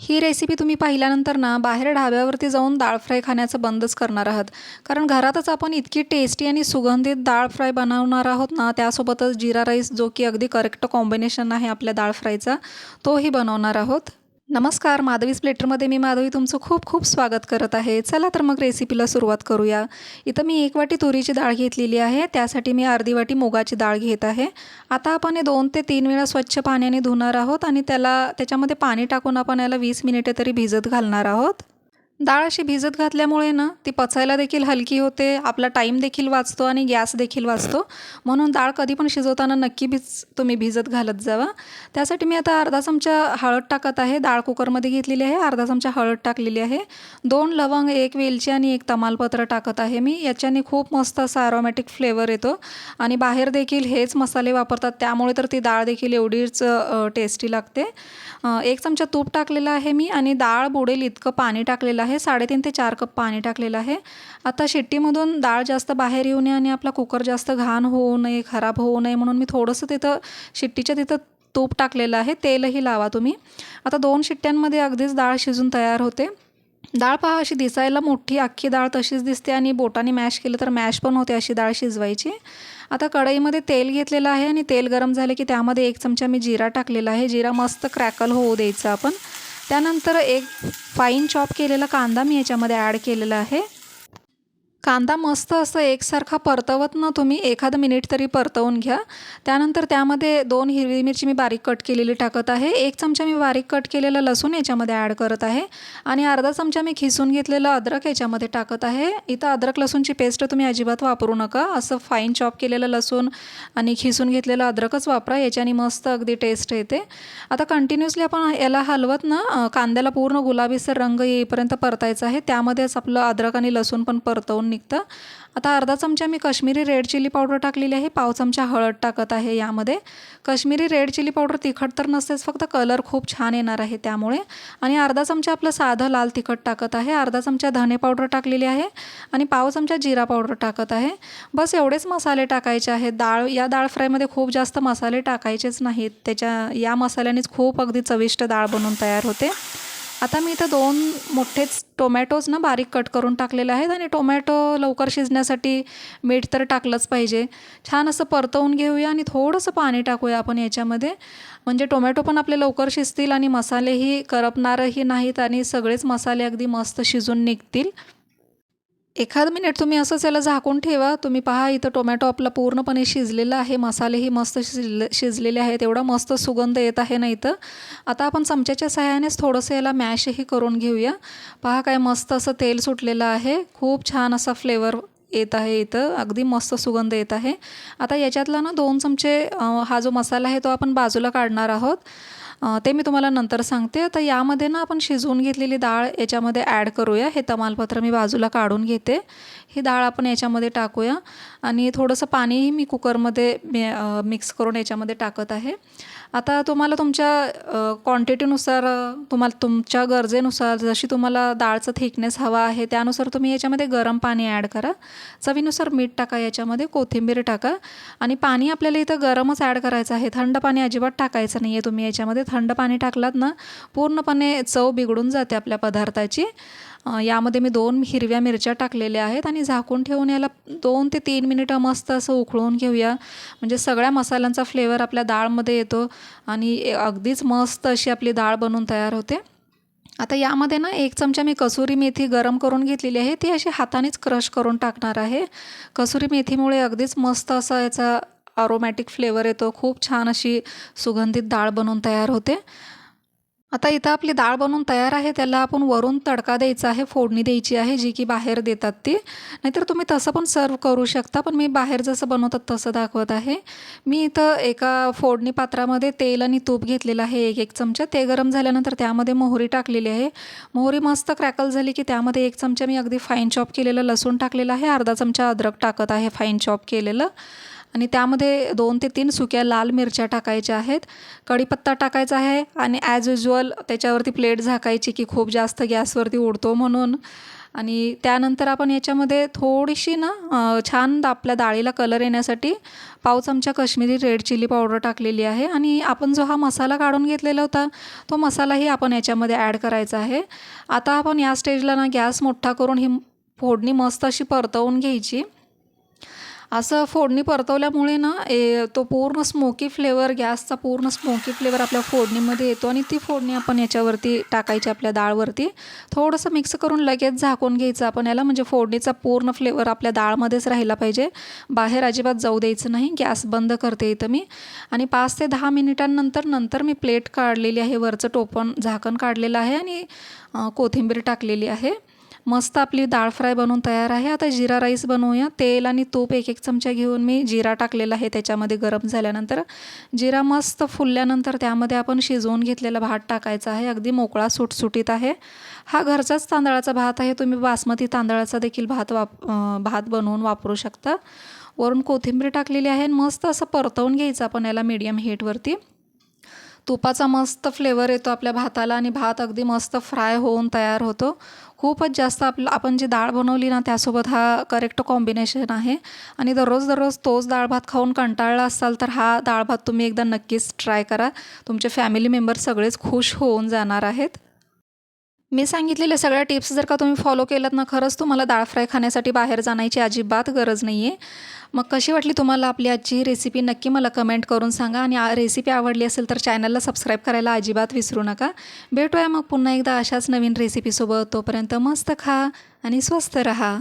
ही recipe तुम्ही पाहिल्यानंतर ना बाहेर ढाब्यावरती जाऊन डाळ फ्राय खाण्याचं बंदच करणार आहात. कारण घरातच आपण इतकी टेस्टी आणि सुगंधित डाळ फ्राय बनवणार आहोत ना त्यासोबतच जिरा राईस जो की अगदी करेक्ट कॉम्बिनेशन आहे आपल्या डाळ फ्रायचा तोही बनवणार आहोत. नमस्कार माधवीज प्लेटरमध्ये मी माधवी तुमचं खूप खूप स्वागत करत आहे. चला तर मग रेसिपीला सुरुवात करूया. इथं मी एक वाटी तुरीची डाळ घेतलेली आहे. त्यासाठी मी अर्धी वाटी मुगाची डाळ घेत आहे. आता आपण हे दोन ते तीन वेळा स्वच्छ पाण्याने धुणार आहोत आणि त्याला त्याच्यामध्ये पाणी टाकून आपण याला वीस मिनिटे तरी भिजत घालणार आहोत. डाळ अशी भिजत घातल्यामुळे ना ती पचायला देखील हलकी होते आपला टाईम देखील वाचतो आणि गॅस देखील वाचतो. म्हणून डाळ कधी पण शिजवताना नक्की भिज तुम्ही भिजत घालत जावा. त्यासाठी मी आता अर्धा चमचा हळद टाकत आहे. डाळ कुकरमध्ये घेतलेली आहे. अर्धा चमचा हळद टाकलेली आहे. दोन लवंग एक वेलची आणि एक तमालपत्र टाकत आहे मी. याच्याने खूप मस्त असा अरोमॅटिक फ्लेवर येतो. आणि बाहेर देखील हेच मसाले वापरतात. त्यामुळे तर ती डाळ देखील एवढीच टेस्टी लागते. एक चमचा तूप टाकलेलं आहे मी. आणि डाळ बुडेल इतकं पाणी टाकलेलं आहे. साडेतीन ते चार कप पाणी टाकलेलं आहे. आता शिट्टीमधून डाळ जास्त बाहेर येऊ नये आणि आपला कुकर जास्त घाण होऊ नये खराब होऊ नये म्हणून मी थोडंसं तिथं शिट्टीच्या तिथं तूप टाकलेलं आहे. तेलही लावा तुम्ही. आता दोन शिट्ट्यांमध्ये अगदीच डाळ शिजून तयार होते. डाळ पहा अशी दिसायला मोठी अख्खी डाळ तशीच दिसते आणि बोटाने मॅश केलं तर मॅश पण होते अशी डाळ शिजवायची. आता कढईमध्ये तेल घेतलेलं आहे आणि तेल गरम झाले की त्यामध्ये एक चमचा मी जिरा टाकलेला आहे. जिरा मस्त क्रॅकल होऊ द्यायचा आपण. त्यानंतर एक फाईन चॉप केलेला कांदा मी याच्यामध्ये ॲड केलेला आहे. कांदा मस्त असं एकसारखा परतवत ना तुम्ही एखादं मिनिट तरी परतवून घ्या. त्यानंतर त्यामध्ये दोन हिरवी मिरची मी बारीक कट केलेली टाकत आहे. एक चमचा मी बारीक कट केलेलं लसूण याच्यामध्ये ॲड करत आहे. आणि अर्धा चमचा मी खिसून घेतलेलं अद्रक याच्यामध्ये टाकत आहे. इथं अद्रक लसूणची पेस्ट तुम्ही अजिबात वापरू नका. असं फाईन चॉप केलेलं लसूण आणि खिसून घेतलेलं अद्रकच वापरा. याच्याने मस्त अगदी टेस्ट येते. आता कंटिन्युअसली आपण याला हलवत ना कांद्याला पूर्ण गुलाबीसर रंग येईपर्यंत परतायचं आहे. त्यामध्येच आपलं अद्रक आणि लसूण पण परतवून निघतं. आता अर्धा चमचा मी कश्मीरी रेड चिली पावडर टाकलेली आहे. पाव चमचा हळद टाकत आहे यामध्ये. कश्मीरी रेड चिली पावडर तिखट तर नसतेच फक्त कलर खूप छान येणार आहे त्यामुळे. आणि अर्धा चमचा आपलं साधं लाल तिखट टाकत आहे. अर्धा चमचा धने पावडर टाकलेली आहे आणि पाव चमचा जिरा पावडर टाकत आहे. बस एवढेच मसाले टाकायचे आहेत. डाळ या डाळ फ्रायमध्ये खूप जास्त मसाले टाकायचेच नाहीत. त्याच्या या मसाल्यानेच खूप अगदी चविष्ट डाळ बनवून तयार होते. आता मी इथं दोन मोठेच टोमॅटोज ना बारीक कट करून टाकलेले आहेत आणि टोमॅटो लवकर शिजण्यासाठी मीठ तर टाकलंच पाहिजे. छान असं परतवून घेऊया आणि थोडंसं पाणी टाकूया आपण याच्यामध्ये. म्हणजे टोमॅटो पण आपले लवकर शिजतील आणि मसालेही करपणारही नाहीत आणि सगळेच मसाले अगदी मस्त शिजून निघतील. एखाद मिनिट तुम्ही असंच याला झाकून ठेवा. तुम्ही पहा इथं टोमॅटो आपला पूर्णपणे शिजलेला आहे. मसालेही मस्त शिजले शिजलेले आहेत. एवढा मस्त सुगंध येत आहे ना इथं. आता आपण चमच्याच्या सहाय्यानेच थोडंसं याला मॅशही करून घेऊया. पहा काय मस्त असं तेल सुटलेलं आहे. खूप छान असा फ्लेवर येत आहे इथं. अगदी मस्त सुगंध येत आहे. आता याच्यातला ना दोन चमचे हा जो मसाला आहे तो आपण बाजूला काढणार आहोत. ते मी तुम्हाला नंतर सांगते. तर यामध्ये ना आपण शिजवून घेतलेली डाळ याच्यामध्ये ॲड करूया. हे तमालपत्र मी बाजूला काढून घेते. ही डाळ आपण याच्यामध्ये टाकूया. आणि थोडंसं पाणीही मी कुकरमध्ये मिक्स करून याच्यामध्ये टाकत आहे. आता तुम्हाला तुमच्या क्वांटिटीनुसार तुम्हाला तुमच्या गरजेनुसार जशी तुम्हाला डाळचं थिकनेस हवा आहे त्यानुसार तुम्ही याच्यामध्ये गरम पाणी ॲड करा. चवीनुसार मीठ टाका याच्यामध्ये कोथिंबीर टाका आणि पाणी आपल्याला इथं गरमच ॲड करायचं आहे. थंड पाणी अजिबात टाकायचं नाही आहे तुम्ही याच्यामध्ये. थंड पाणी टाकलात ना पूर्णपणे चव बिघडून जाते आपल्या पदार्थाची. यामध्ये मी दोन हिरव्या मिरच्या टाकलेल्या आहेत आणि झाकून ठेवून याला दोन ते तीन मिनिटं मस्त असं उकळून घेऊया. म्हणजे सगळ्या मसाल्यांचा फ्लेवर आपल्या डाळमध्ये येतो आणि अगदीच मस्त अशी आपली डाळ बनवून तयार होते. आता यामध्ये ना एक चमचा मी कसुरी मेथी गरम करून घेतलेली आहे. ती अशी हातानेच क्रश करून टाकणार आहे. कसुरी मेथीमुळे अगदीच मस्त असा याचा अरोमॅटिक फ्लेवर येतो. खूप छान अशी सुगंधित डाळ बनवून तयार होते. आता इथं आपली डाळ बनवून तयार आहे त्याला आपण वरून तडका द्यायचा आहे फोडणी द्यायची आहे जी की बाहेर देतात ती. नाहीतर तुम्ही तसं पण सर्व करू शकता पण मी बाहेर जसं बनवतात तसं दाखवत आहे. मी इथं एका फोडणी पात्रामध्ये तेल आणि तूप घेतलेलं आहे एक एक चमचा. ते गरम झाल्यानंतर त्यामध्ये मोहरी टाकलेली आहे. मोहरी मस्त क्रॅकल झाली की त्यामध्ये एक चमचा मी अगदी फाईन चॉप केलेलं लसूण टाकलेलं आहे अर्धा चमचा अद्रक टाकत आहे फाईन चॉप केलेलं. आणि त्यामध्ये दोन ते तीन सुक्या लाल मिरच्या टाकायच्या आहेत. कढीपत्ता टाकायचा आहे आणि ॲज युजल त्याच्यावरती प्लेट झाकायची की खूप जास्त गॅसवरती उडतो म्हणून. आणि त्यानंतर आपण याच्यामध्ये थोडीशी ना छान आपल्या डाळीला कलर येण्यासाठी पाव चमचा कश्मीरी रेड चिली पावडर टाकलेली आहे. आणि आपण जो हा मसाला काढून घेतलेला होता तो मसालाही आपण याच्यामध्ये ॲड करायचा आहे. आता आपण या स्टेजला ना गॅस मोठा करून ही फोडणी मस्त अशी परतवून घ्यायची. असं फोडणी परतवल्यामुळे ना ए तो पूर्ण स्मोकी फ्लेवर गॅसचा पूर्ण स्मोकी फ्लेवर आपल्या फोडणीमध्ये येतो आणि ती फोडणी आपण याच्यावरती टाकायची आपल्या डाळवरती. थोडंसं मिक्स करून लगेच झाकून घ्यायचं आपण याला म्हणजे फोडणीचा पूर्ण फ्लेवर आपल्या डाळमध्येच राहिला पाहिजे. बाहेर अजिबात जाऊ द्यायचं नाही गॅस बंद करते इथं मी. आणि पाच ते दहा मिनिटांनंतर नंतर मी प्लेट काढलेली आहे वरचं टोपण झाकण काढलेलं आहे आणि कोथिंबीर टाकलेली आहे. मस्त आपली डाळ फ्राय बनवून तयार आहे. आता जिरा राईस बनवूया. तेल आणि तूप एक एक चमचा घेऊन मी जिरा टाकलेला आहे त्याच्यामध्ये गरम झाल्यानंतर. जिरा मस्त फुलल्यानंतर त्यामध्ये आपण शिजवून घेतलेला भात टाकायचा आहे. अगदी मोकळा सुटसुटीत आहे. हा घरचाच तांदळाचा भात आहे. तुम्ही बासमती तांदळाचा देखील भात वाप भात बनवून वापरू शकता. वरून कोथिंबीर टाकलेली आहे आणि मस्त असं परतवून घ्यायचं आपण याला मीडियम हीटवरती तुपाचा मस्त फ्लेवर येतो आपल्या भाताला आणि भात अगदी मस्त फ्राय होऊन तयार होतो. खूपच जास्त आपलं आपण जी डाळ बनवली ना त्यासोबत हा करेक्ट कॉम्बिनेशन आहे. आणि दररोज दररोज तोच डाळ भात खाऊन कंटाळला असाल तर हा डाळ भात तुम्ही एकदा नक्कीच ट्राय करा. तुमचे फॅमिली मेंबर सगळेच खुश होऊन जाणार आहेत. मी सांगितलेल्या सगळ्या टिप्स जर का तुम्ही फॉलो केलात ना खरंच तुम्हाला डाळ फ्राय खाण्यासाठी बाहेर जाण्याची अजिबात गरज नाही आहे मग कशी वाटली तुम्हाला आपली आजची रेसिपी नक्की मला कमेंट करून सांगा. आणि रेसिपी आवडली असेल तर चॅनलला सबस्क्राईब करायला अजिबात विसरू नका. भेटूया मग पुन्हा एकदा अशाच नवीन रेसिपीसोबत तोपर्यंत मस्त खा आणि स्वस्त रहा.